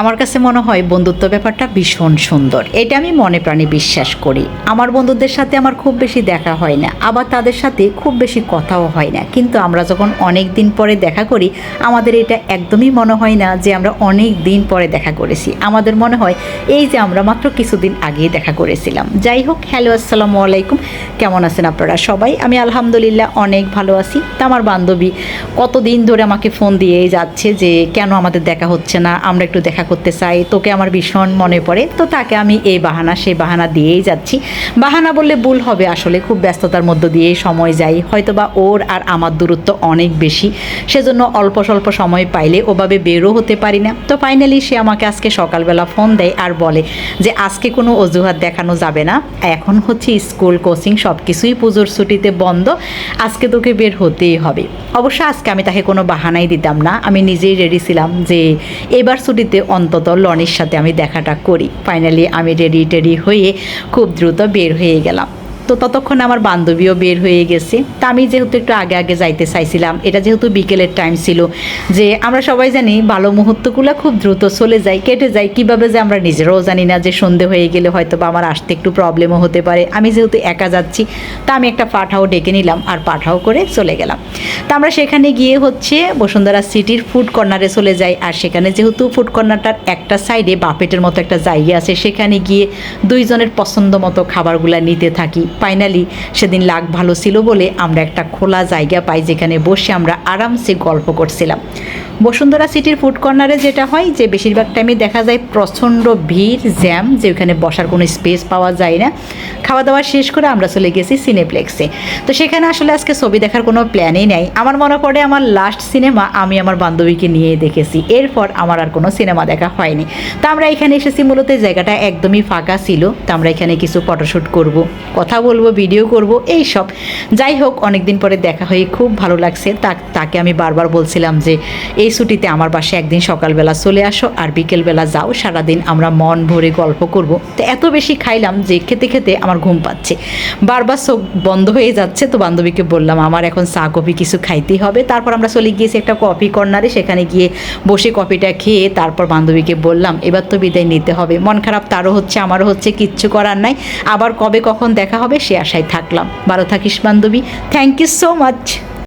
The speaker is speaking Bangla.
আমার কাছে মনে হয় বন্ধুত্ব ব্যাপারটা ভীষণ সুন্দর। এটা আমি মনে প্রাণে বিশ্বাস করি। আমার বন্ধুদের সাথে আমার খুব বেশি দেখা হয় না। আবার তাদের সাথে খুব বেশি কথাও হয় না। কিন্তু আমরা যখন অনেক দিন পরে দেখা করি, আমাদের এটা একদমই মনে হয় না যে আমরা অনেক দিন পরে দেখা করেছি। আমাদের মনে হয় এই যে আমরা মাত্র কিছুদিন আগেই দেখা করেছিলাম। যাই হোক, হ্যালো, আসসালামু আলাইকুম। কেমন আছেন আপনারা সবাই? আমি আলহামদুলিল্লাহ অনেক ভালো আছি। তা আমার বান্ধবী কতদিন ধরে আমাকে ফোন দিয়েই যাচ্ছে যে কেন আমাদের দেখা হচ্ছে না, আমরা একটু দেখা করতে চাই, তোকে আমার ভীষণ মনে পড়ে, তো তাকে আমি এই বাহানা, সেই বাহানা দিয়েই যাচ্ছি। বাহানা বললে ভুল হবে আসলে, খুব ব্যস্ততার মধ্য দিয়েই সময় যাই হয়তো বা ওর আর আমার দূরত্ব অনেক বেশি, সেজন্য অল্প স্বল্প সময় পাইলে ওভাবে বেরও হতে পারি না। তো ফাইনালি সে আমাকে আজকে সকালবেলা ফোন দেয় আর বলে যে, আজকে কোনো অজুহাত দেখানো যাবে না। এখন হচ্ছে স্কুল কোচিং সব কিছুই পুজোর ছুটিতে বন্ধ। আজকে তোকে বের হতেই হবে। অবশ্য আজকে আমি তাকে কোনো বাহানাই দিতাম না। আমি নিজেই রেডি ছিলাম যে এবার ছুটিতে অন্তত লনির সাথে আমি দেখাটা করি। ফাইনালি আমি রেডি টেডি হয়ে খুব দ্রুত বের হয়ে গেলাম। তো ততক্ষণ আমার বান্ধবীও বের হয়ে গেছে। তা আমি যেহেতু একটু আগে আগে যাইতে চাইছিলাম, এটা যেহেতু বিকেলের টাইম ছিল, যে আমরা সবাই জানি ভালো মুহূর্তগুলো খুব দ্রুত চলে যায়, কেটে যায়। কীভাবে যে আমরা নিজেরাও জানি না যে সন্ধে হয়ে গেলে হয়তো বা আমার আসতে একটু প্রবলেমও হতে পারে। আমি যেহেতু একা যাচ্ছি, তা আমি একটা পাঠাও ডেকে নিলাম আর পাঠাও করে চলে গেলাম। তা আমরা সেখানে গিয়ে হচ্ছে বসুন্ধরা সিটির ফুড কর্নারে চলে যাই। আর সেখানে যেহেতু ফুড কর্নারটার একটা সাইডে বাপেটের মতো একটা জায়গা আছে, সেখানে গিয়ে দুইজনের পছন্দ মতো খাবারগুলো নিতে থাকি। ফাইনালি সেদিন লাগ ভালো ছিল বলে আমরা একটা খোলা জায়গা পাই যেখানে বসে আমরা আরামসে গল্প করছিলাম। বসুন্ধরা সিটির ফুড কর্নারে যেটা হয় যে বেশিরভাগ টাইমে দেখা যায় প্রচণ্ড ভিড় জ্যাম যে ওখানে বসার কোনো স্পেস পাওয়া যায় না। খাওয়া দাওয়া শেষ করে আমরা চলে গেছি সিনেপ্লেক্সে তো সেখানে আসলে আজকে ছবি দেখার কোনো প্ল্যানই নেই। আমার মনে পড়ে আমার লাস্ট সিনেমা আমি আমার বান্ধবীকে নিয়ে দেখেছি। এরপর আমার আর কোনো সিনেমা দেখা হয়নি। তো আমরা এখানে এসেছি মূলত জায়গাটা একদমই ফাঁকা ছিল। তো আমরা এখানে কিছু ফটোশ্যুট করব, কথা বলব ভিডিও করব, এই সব। যাই হোক, অনেকদিন পরে দেখা হয়ে খুব ভালো লাগছে। তাকে আমি বারবার বলছিলাম যে, এই ছুটিতে আমার বাসে একদিন সকালবেলা চলে আসো আর বিকেলবেলা যাও। সারাদিন আমরা মন ভরে গল্প করব। তো এত বেশি খাইলাম যে খেতে খেতে আমার ঘুম পাচ্ছে। বারবার চোখ বন্ধ হয়ে যাচ্ছে, তো বান্ধবীকে বললাম, আমার এখন চা, কফি কিছু খাইতেই হবে। তারপর আমরা চলে গিয়েছি একটা কফি কর্নারে, সেখানে গিয়ে বসে কফিটা খেয়ে তারপর বান্ধবীকে বললাম, এবার তো বিদায় নিতে হবে। মন খারাপ, তারও হচ্ছে, আমারও হচ্ছে, কিচ্ছু করার নাই। আবার কবে কখন দেখা হবে, সে আশায় থাকলাম। ভালো থাকিস বান্ধবী। Thank you so much